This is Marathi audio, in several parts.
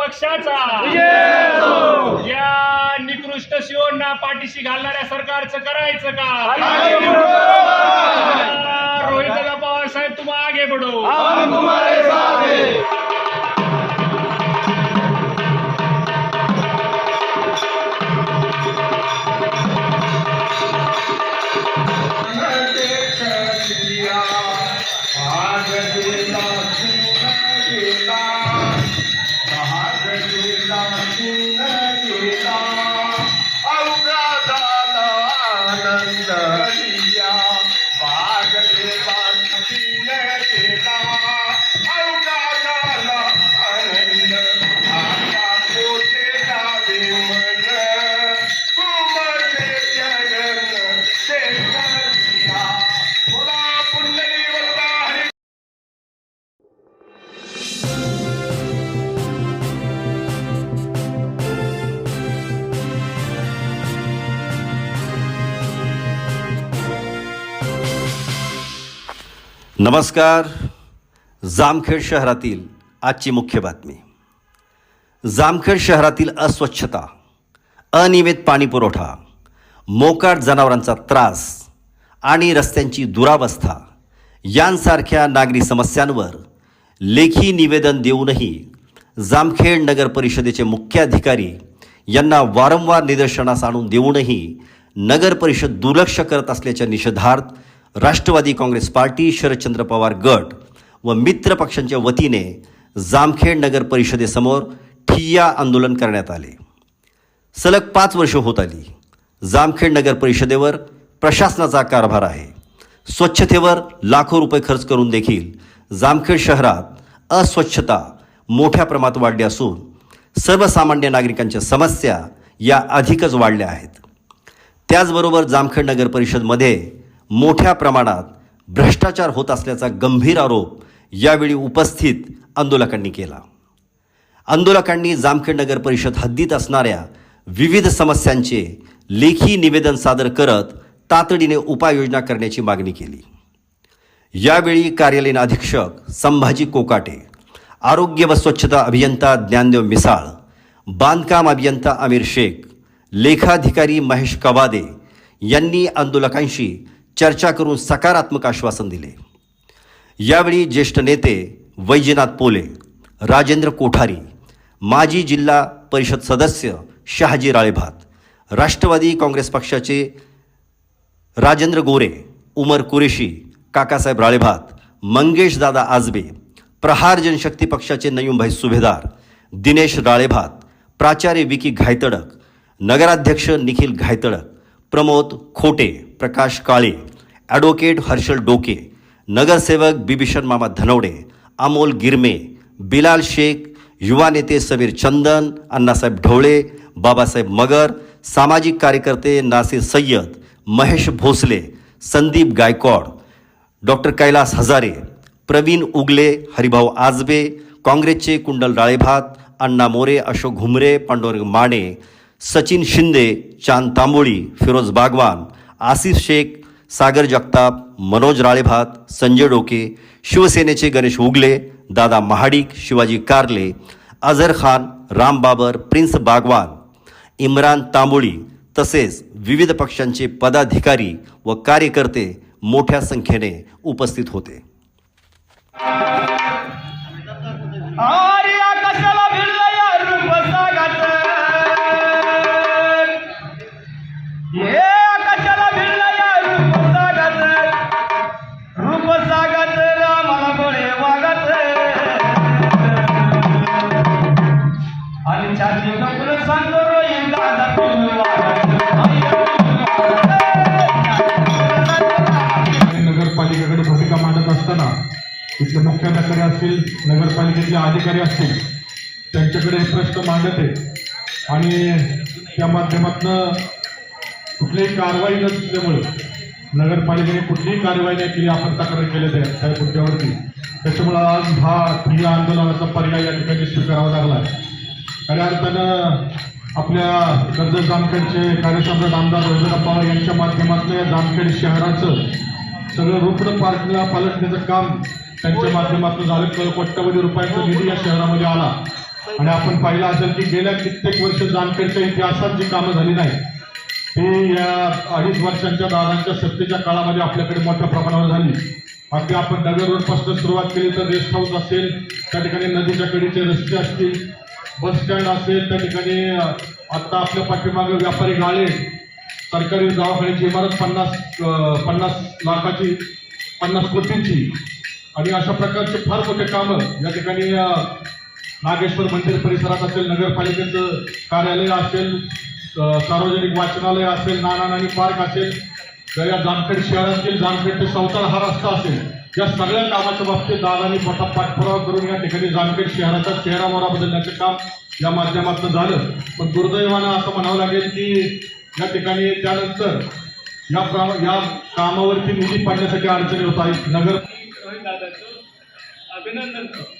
पक्षाचा. या निकृष्ट शिवणना पाठीशी घालणाऱ्या सरकारचं करायचं का? रोहितदा पवार साहेब तुम आगे बढो. नमस्कार. जामखेड शहरातील आजची मुख्य बातमी. जामखेड शहरातील अस्वच्छता अनियमित पाणीपुरवठा मोकाट जनावरांचा त्रास आणि रस्त्यांची दुरावस्था यांसारख्या नागरी समस्यांवर लेखी निवेदन देऊनही जामखेड नगर परिषदेचे मुख्याधिकारी यांना वारंवार निदर्शनास आणून देऊनही नगर परिषद दुर्लक्ष करत असल्याच्या निषेधार्थ राष्ट्रवादी काँग्रेस पार्टी शरदचंद्र पवार गट व मित्र पक्षांच्या वतीने जामखेड नगर परिषदेसमोर ठिय्या आंदोलन करण्यात आले. सलग पाच वर्ष होत आली. जामखेड नगर परिषदेवर प्रशासनाचा कारभार आहे. स्वच्छतेवर लाखो रुपये खर्च करून देखील जामखेड शहरात अस्वच्छता मोठ्या प्रमाणात वाढली असून सर्वसामान्य नागरिकांच्या समस्या या अधिकच वाढल्या आहेत. त्याचबरोबर जामखेड नगर परिषदमध्ये मोठ्या प्रमाणात भ्रष्टाचार होत असल्याचा गंभीर आरोप यावेळी उपस्थित आंदोलकांनी केला. आंदोलकांनी जामखेड नगर परिषद हद्दीत असणाऱ्या विविध समस्यांचे लेखी निवेदन सादर करत तातडीने उपाययोजना करण्याची मागणी केली. यावेळी कार्यालयीन अधीक्षक संभाजी कोकाटे आरोग्य व स्वच्छता अभियंता ज्ञानदेव मिसाळ बांधकाम अभियंता आमिर शेख लेखाधिकारी महेश कवादे यांनी आंदोलकांशी चर्चा करून सकारात्मक आश्वासन दिले. यावेळी ज्येष्ठ नेते वैजनाथ पोले राजेंद्र कोठारी माजी जिल्हा परिषद सदस्य शहाजी राळेभात राष्ट्रवादी काँग्रेस पक्षाचे राजेंद्र गोरे उमर कुरेशी काकासाहेब राळेभात मंगेश दादा आजबे प्रहार जनशक्ती पक्षाचे नयूमभाई सुभेदार दिनेश राळेभात प्राचार्य विकी घायतडक नगराध्यक्ष निखिल घायतडक प्रमोद खोटे प्रकाश काळे ॲडव्होकेट हर्षल डोके नगरसेवक बिभीषण मामा धनवडे अमोल गिरमे बिलाल शेख युवा नेते समीर चंदन अण्णासाहेब ढवळे बाबासाहेब मगर सामाजिक कार्यकर्ते नासिर सय्यद महेश भोसले संदीप गायकवाड डॉक्टर कैलास हजारे प्रवीण उगले हरिभाऊ आजबे काँग्रेसचे कुंडल राळेभात अण्णा मोरे अशोक घुमरे पांडुरंग माने सचिन शिंदे चांद तांबोळी फिरोज बागवान आसिफ शेख सागर जगताप मनोज राळेभात संजय डोके शिवसेनेचे गणेश उगले दादा महाडिक शिवाजी कारले अझर खान राम बाबर प्रिन्स बागवान इम्रान तांबोळी तसेच विविध पक्षांचे पदाधिकारी व कार्यकर्ते मोठ्या संख्येने उपस्थित होते. असतील नगरपालिकेतले अधिकारी असतील त्यांच्याकडे हे प्रश्न मांडत. आहे आणि त्या माध्यमातनं कुठलीही कारवाई नसल्यामुळे नगरपालिकेने कुठलीही कारवाई नाही केली आपण तक्रार केल्या आहे त्या मुद्द्यावरती. त्याच्यामुळं आज हा ठिय्या आंदोलनाचा पर्याय या ठिकाणी स्वीकारावा लागला आहे. खऱ्या अर्थानं आपल्या कर्ज जामखेडचे कार्यसम्राट आमदार रोहित पवार यांच्या माध्यमातून या जामखेड शहराचं सगळं रुग्ण पार्कला पालटण्याचं काम त्यांच्या माध्यमातून झालं तर कोट्यवधी रुपयांचा निधी या शहरामध्ये आला. आणि आपण पाहिलं असेल की गेल्या कित्येक वर्ष जामखेडच्या इतिहासात जी कामं झाली नाही ती या अडीच वर्षांच्या दादांच्या सत्तेच्या काळामध्ये आपल्याकडे मोठ्या प्रमाणावर झाली. अगदी आपण नगर रोडपासून सुरुवात केली तर रेस्ट हाऊस असेल त्या ठिकाणी नदीच्या कडेचे रस्ते असतील बस स्टँड असेल त्या ठिकाणी आत्ता आपल्या पाठीमागे व्यापारी गाळे सरकारी दवाखान्याची इमारत पन्नास पन्नास लाखाची पन्नास कोटींची आणि अशा प्रकारचे फार मोठे कामं या ठिकाणी नागेश्वर मंदिर परिसरात असेल नगरपालिकेचं कार्यालय असेल सार्वजनिक वाचनालय असेल नाना नानी पार्क असेल या जामखेड शहरातील जामखेड ते सौताळ हा रस्ता असेल या सगळ्या कामाच्या बाबतीत दादानी मोठा पाठपुरावा करून या ठिकाणी जामखेड शहराचा चेहरामोहरा बदलण्याचं काम या माध्यमातून झालं. पण दुर्दैवानं असं म्हणावं लागेल की या ठिकाणी त्यानंतर या प्रा- या कामावरती निधी पाडण्यासाठी अडचणी होत आहेत. नगर रोहित दादाचं अभिनंदन करतो.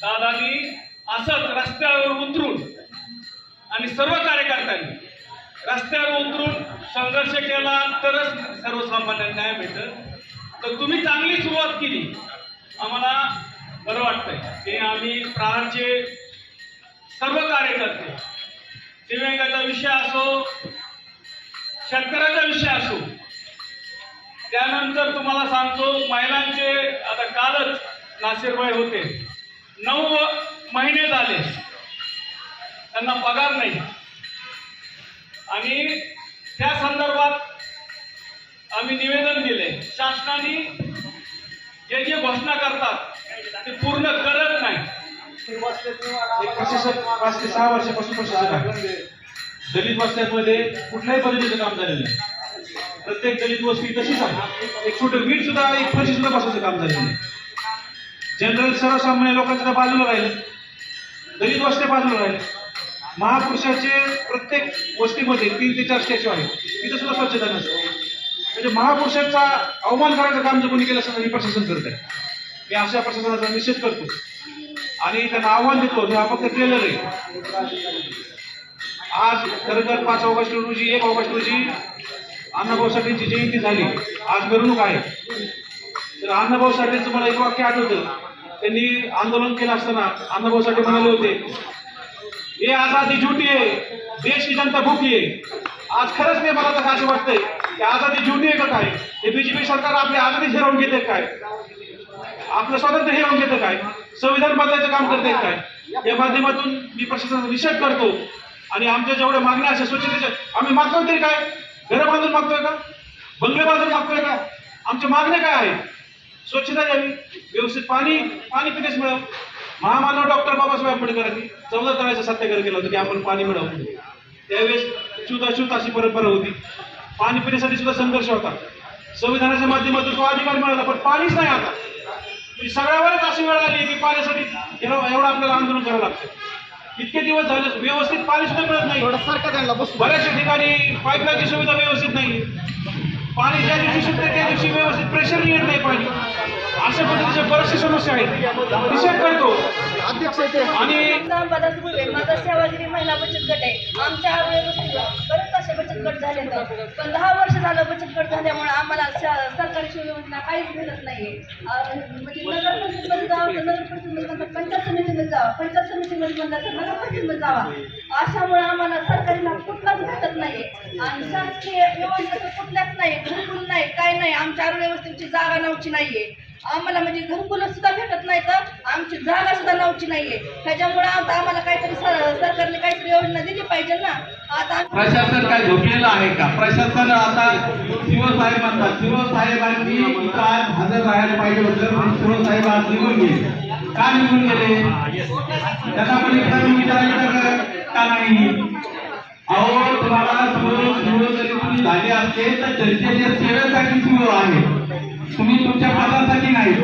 दादानी असंच रस्त्यावर उतरून आणि सर्व कार्यकर्त्यांनी रस्त्यावर उतरून संघर्ष केला तरच सर्वसामान्यांना न्याय भेटत तर तुम्ही चांगली सुरुवात केली. आम्हाला बरं वाटतंय. की आम्ही प्रहारचे सर्व कार्यकर्ते दिव्यांगाचा विषय असो शेतकऱ्याचा विषय असो त्यानंतर तुम्हाला सांगतो महिलांचे आता कालच नासिरबाई होते. नऊ महिने झाले. त्यांना पगार नाही. आणि त्या संदर्भात आम्ही निवेदन दिले. शासनाने जे जे घोषणा करतात ते पूर्ण करत नाही. पाच ते सहा वर्षापासून दलित वस्त्यांमध्ये कुठल्याही पद्धतीचं काम झालेलं नाही. प्रत्येक दलित वस्ती तशीच आहे. एक छोटं वीट सुद्धा एक फरशी सुद्धा बसायचं काम झालेलं नाही जनरल सर्वसामान्य लोकांचं तर बाजूला राहिलं. दलित वस्त्या बाजूला राहिले. महापुरुषाचे प्रत्येक वस्तीमध्ये तीन ते चार स्टॅच्यू आहेत. तिथं सुद्धा स्वच्छता नसते. म्हणजे महापुरुषांचा अवमान करायचं काम जर कोणी केलं असं मी हे प्रशासन करत आहे. मी अशा प्रशासनाचा निषेध करतो. आणि त्यांना आव्हान देतो हे हा फक्त ट्रेलर आहे. आज खरं तर पाच ऑगस्ट रोजी एक ऑगस्ट रोजी अण्णाभाऊ साठेची जयंती झाली. आज मिरवणूक आहे. तर अण्णाभाऊ साठेचं मला एक वाक्य आठवतं? त्यांनी आंदोलन केलं असताना अण्णाभाऊ साठे म्हणाले होते हे आझादी झुटी आहे. देश की जनता भूकी आहे. आज खरंच नाही मला तर असं वाटतंय की आझादी झुटी आहे का काय? हे बीजेपी सरकार आपली आजादी हिरावून घेते काय? आपलं स्वातंत्र्य हिरावून घेतं काय? संविधान बदलायचं काम करते काय? या माध्यमातून मी प्रशासनाचा निषेध करतो आणि आमच्या जेवढ्या मागण्या अशा स्वच्छतेच्या आम्ही मागतो तरी काय? घरं बांधून मागतोय का? बंगले बांधून मागतोय का? आमच्या मागण्या काय आहेत? स्वच्छता द्यावी व्यवस्थित पाणी पाणी पिण्यास मिळावं. महामानव डॉक्टर बाबासाहेब आंबेडकरांनी चौदा तळ्याचा सत्याग्रह केला होता की आपण पाणी मिळवू त्यावेळेस चुताचूत अशी परंपरा होती. पाणी पिण्यासाठी सुद्धा संघर्ष होता. संविधानाच्या माध्यमातून तो अधिकार मिळाला पण पाणीच नाही आता. म्हणजे सगळ्या सगळ्यावरच अशी वेळ आली की पाण्यासाठी एवढं आपल्याला आंदोलन करावं लागतं. इतके दिवस झाले व्यवस्थित पाणी सुद्धा मिळत नाही. बऱ्याचशा ठिकाणी पाईपलाईनची सुविधा व्यवस्थित नाही. पाणी ज्या दिवशी सुटते त्या दिवशी व्यवस्थित प्रेशर येत नाही पाणी. अशा पद्धतीच्या बऱ्याचशा समस्या आहेत. निषेध करतो. आणि माझा महिला बचत गट आहे. आमच्या बचत गट झाले तर. पण दहा वर्ष झालं बचत गट झाल्यामुळे आम्हाला सरकारी सुविधा काहीच मिळत नाही म्हणजे नगर परिषदमध्ये जावं तर नगर परिषदमध्ये पंचायत समितीमध्ये जावं पंचायत समितीमध्ये म्हणतात तर नगर परिषदमध्ये जावा. अशामुळे आम्हाला सरकारी लाभ कुठलाच भेटत नाही आणि शासकीय योजना तर कुठल्याच नाही घरकुल नाही काय नाही आमच्या आरोग्य व्यवस्थेची जागा नव्हती नाहीये. आम्हाला म्हणजे घरकुल सुद्धा भेटत नाही तर आमची जागा सुद्धा नव्हती नाहीये. त्याच्यामुळे आता आम्हाला काहीतरी सरकारने काहीतरी योजना दिली पाहिजे ना. प्रशासन काय झोपलेलं आहे का? प्रशासन आता शिवसाहेब म्हणतात शिवसाहेबांनी इथं हजर राहायला पाहिजे होतं पण शिवसाहेब आज निघून गेले. का निघून गेले? त्यांना पण इकडे विचारायचं का- नाही? अहो तुम्हाला जरी तुम्ही झाले असते तर जनतेच्या सेवेसाठी शिव आहे. तुम्ही तुमच्या पदासाठी नाही.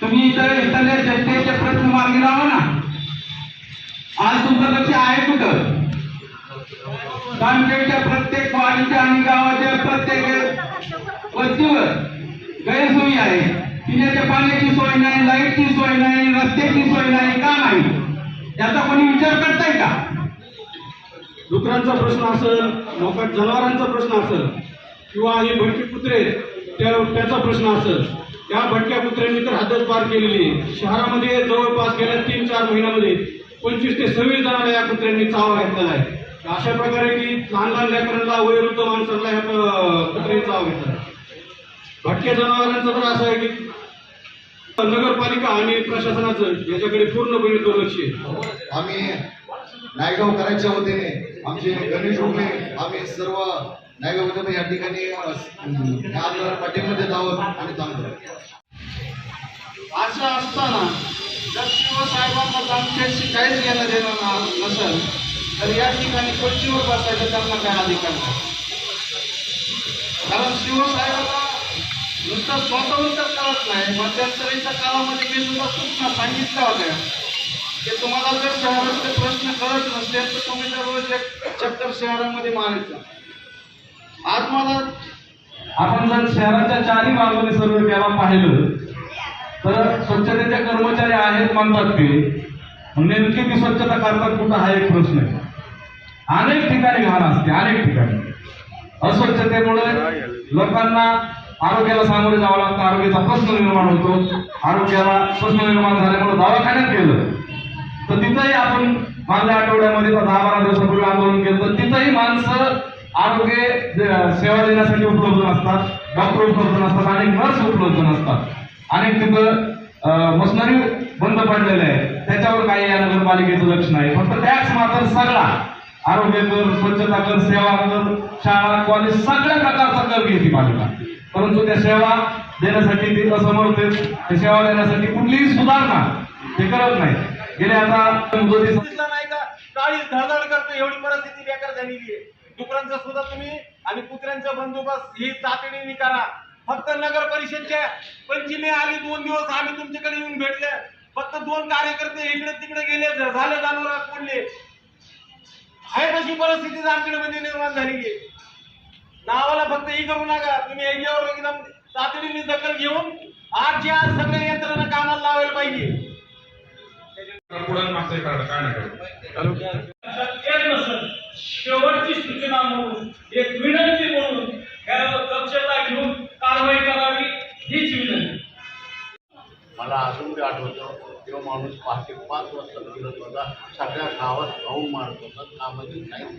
तुम्ही इतर इथल्या जनतेचे प्रश्न मार्गी लावा ना. आज तुमचं लक्ष आहे कुठं? जामखेडच्या प्रत्येक वाडीच्या आणि गावाच्या प्रत्येक वस्तीवर गैरसोयी आहे. पिण्याच्या पाण्याची सोय नाही लाईटची सोय नाही रस्त्याची सोय नाही का नाही? याचा कोणी विचार करताय का? डुकरांचा प्रश्न असेल मोकाट जनावरांचा प्रश्न असेल किंवा हे भटकी कुत्रे त्याचा प्रश्न असेल. त्या भटक्या कुत्र्यांनी तर हद्दच पार केलेली आहे. शहरामध्ये जवळपास गेल्या तीन चार महिन्यामध्ये पंचवीस ते सव्वीस जणांना या कुत्र्यांनी चावा घेतलेला आहे. अशा प्रकारे की लहान लहान लेकरांना वयोवृद्ध माणसांना ह्या घेतला. आहे भटक्या जनावरांचं तर असं आहे की नगरपालिका आणि प्रशासनाचं याच्याकडे पूर्णपणे दुर्लक्ष आहे. आम्ही नायगावकरांच्या वतीने आमचे गणेश उगले आम्ही सर्व नायगाव या ठिकाणी अ, या आंदोलनाला पाठिंबा देत आहोत आणि थांबतो असं असताना जर शिवसाहेबांना काहीच घेणं देणं ना- नसेल. तर या ठिकाणी खुर्चीवर बसायचं त्यांना काय अधिकार नाही. कारण शिवसाहेबांना नुसतं स्वतःहून तर कळत नाही. मध्यंतरीच्या काळामध्ये मी सुद्धा सूचना सांगितल्या होत्या. की तुम्हाला जर शहरातले प्रश्न कळत नसतील तर तुम्ही दररोज एक चक्कर शहरामध्ये मारायचं. आज मला आपण जर शहराच्या चारही बाजूने सर्व केला पाहिलं तर स्वच्छतेचे कर्मचारी आहेत म्हणतात ते. नेमकी ती स्वच्छता करतात कुठं हा एक प्रश्न आहे. अनेक ठिकाणी घाण असते अनेक ठिकाणी. अस्वच्छतेमुळे लोकांना आरोग्याला सामोरे जावं लागतं आरोग्याचा प्रश्न निर्माण होतो. आरोग्याला प्रश्न निर्माण झाल्यामुळे दवाखान्यात गेलं. तर तिथंही आपण मागल्या आठवड्यामध्ये दहा बारा दिवसापूर्वी आंदोलन केलं तर तिथंही माणसं आरोग्य सेवा देण्यासाठी उपलब्ध नसतात डॉक्टर उपलब्ध नसतात अनेक नर्स उपलब्ध नसतात. अनेक तिथं मशनरी बंद पडलेल्या आहे त्याच्यावर काही या नगरपालिकेचं लक्ष नाही. फक्त टॅक्स मात्र सगळा आरोग्य कर स्वच्छता कर सेवा कर शाळा कॉलेज सगळ्या प्रकारचा कर घेते पालिका. परंतु त्या सेवा देण्यासाठी ते असमर्थ आहेत. त्या सेवा देण्यासाठी कुठलीही सुधारणा ते करत नाही. गेले आता दिसला नाही का? काळी धडधड करतो एवढी परिस्थिती बेकार झालेली आहे. डुकरांचा सुद्धा तुम्ही आणि कुत्र्यांचा बंदोबस्त ही तातडीने करा. फक्त नगर परिषदच्या पंचमी आली दोन दिवस आम्ही तुमच्याकडे येऊन भेटले. फक्त दोन कार्यकर्ते इकडे तिकडे गेले झाले जनावर कोणले? आहे तशी परिस्थिती आमच्याकडे मध्ये निर्माण झालेली आहे. नावाला फक्त ही करू नका. तुम्ही याच्यावर एकदम तातडीने दखल घेऊन आज आज सगळे यंत्रणा कामाला लावायला पाहिजे. शेवटची सूचना म्हणून एक विनंती म्हणून माणूस पहाटे पाच वाजता फिरत होता सगळ्या गावात भाऊ मारत होता कामाची नाही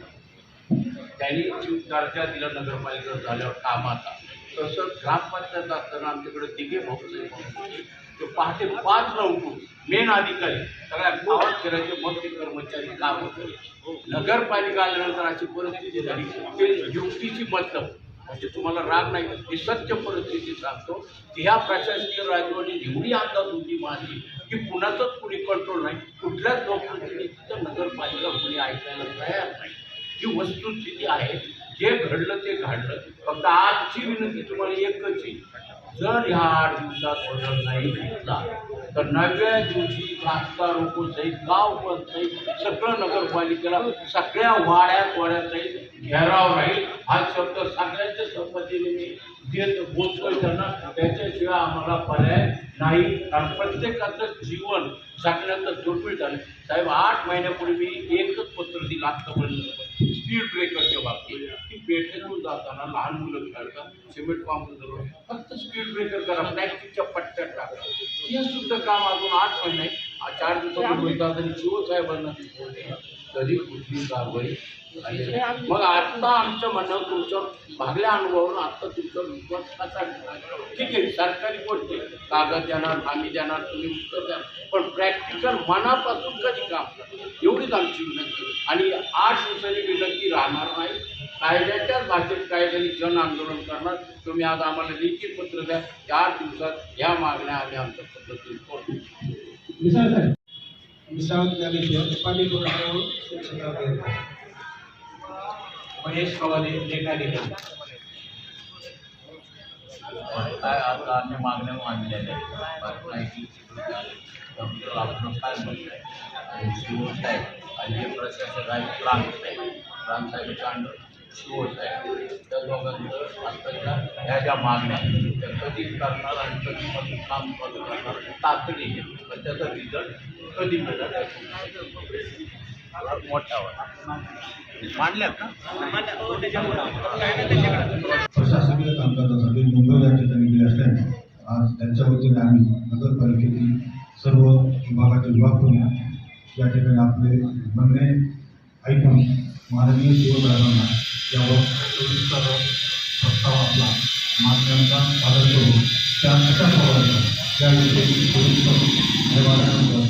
त्यांनी दर्जा दिला नगरपालिका झाल्यावर कामाचा तसं ग्रामपंचायत असताना आमच्याकडे तिघे भाऊसाहेब म्हणून होते. ते पहाटे पाचला उठून मेन अधिकारी सगळ्या गावात फिरायचे मग ते कर्मचारी काम होते. नगरपालिका आल्यानंतर अशी परिस्थिती झाली. ते युक्तीची मतलब. म्हणजे तुम्हाला राग नाही ही सत्य परिस्थिती सांगतो की ह्या प्रशासकीय राजवटीत एवढी अंदाज होती माझी की कुणाचंच कुणी कंट्रोल नाही. कुठल्याच लोकप्रतिनिधीचं नगरपालिका कुणी ऐकायला तयार नाही. ही वस्तुस्थिती आहे जे घडलं ते घडलं. फक्त आजची विनंती तुम्हाला एकच आहे. जर ह्या आठ दिवसात बदल नाही घेतला तर नव्या दिवशी रास्ता रोको सहित गाव पण सहित सगळं नगरपालिकेला सगळ्या वाड्यात वाड्यात सहित घेराव राहील. हा शब्द सगळ्यांच्या संमतीने मी देत बोलतोय त्यांना. त्याच्याशिवाय आम्हाला पर्याय नाही. कारण प्रत्येकाचं जीवन सगळ्यांचं दुर्मिळ झालं. साहेब आठ महिन्यापूर्वी मी एकच पत्र दिलं आत्तापर्यंत. स्पीड ब्रेकरच्या बाबतीत. पेठेतून जाताना लहान मुलं खेळतात सिमेंट कॉम्प्युटर फक्त स्पीड ब्रेकर करा प्लॅस्टिकच्या पट्ट्यात टाका. हे सुद्धा काम अजून आठ महिने चार दिवसापूर्वी बोलतात आणि शिवसाहेबांना ते बोलले. कधी कुठली कारवाई. मग आता आमचं म्हणणं तुमच्यावर मागल्या अनुभवावरून आता तुमचा विश्वास कसा? ठीक आहे सरकारी गोष्ट कागद देणार आम्ही देणार तुम्ही उत्तर द्या. पण प्रॅक्टिकल मनापासून कधी काम करा. एवढीच आमची विनंती आणि आठ दिवसांनी विनंती राहणार नाही. कायद्याच्याच भाषेत कायद्याने जन आंदोलन करणार तुम्ही आज आम्हाला लेखी पत्र द्या चार दिवसात या मागण्या आम्ही आमच्या पद्धतीने करू विसावत नदीचे पाणी पुरवठ्यावर महेश कवाले लेखालेखन काय आता आम्ही मागण्या मांडलेल्या डॉक्टर आपण काय म्हणताय आणि शिवसाहेब आणि हे प्रशासक आहे प्रांतसाहेब प्रांतसाहेब कांड शिवसाहेब त्या दोघांचं आत्ताच्या ह्या ज्या मागण्या त्या कधी करणार आणि कधी मधून काम चालू करणार तातडीने पण त्याचा रिझल्ट कधी मिळणार मोठा मांडल्यात का? प्रशासकीय कामकाजासाठी मुंबई या ठिकाणी गेले असल्याने आज त्यांच्या वतीने आम्ही नगरपालिकेतील सर्व विभागाचे विभाग या ठिकाणी आपले म्हणणे ऐकून माननीय शिवसाहेबांना यावर सविस्तर प्रस्ताव आपला मागण्यांचा सादर करून त्या कशा सोडवायच्या त्याविषयी सविस्तर निर्माणानंतर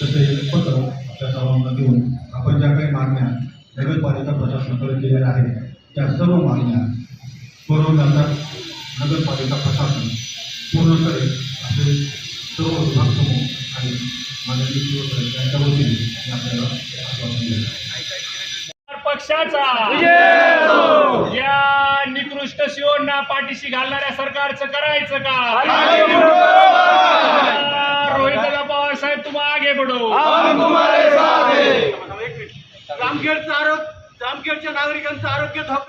तसे पत्र आपल्या सर्वांना देऊन आपण ज्या काही मागण्या नगरपालिका प्रशासनाकडे केलेल्या आहेत त्या सर्व मागण्या सोडवण्याचा नगरपालिका प्रशासन पूर्ण करेल असे सर्व विभाग समूह आणि माननीय शिवसाहेब यांच्या वतीने मी आपल्याला आश्वासन देतो पक्षाचा. या निकृष्ट शिवणना पाठीशी घालणाऱ्या सरकारचं करायचं का? रोहितला पवार साहेब तुम आगे बढो. जामखेडचं आरोग्य जामखेडच्या नागरिकांचं आरोग्य धोका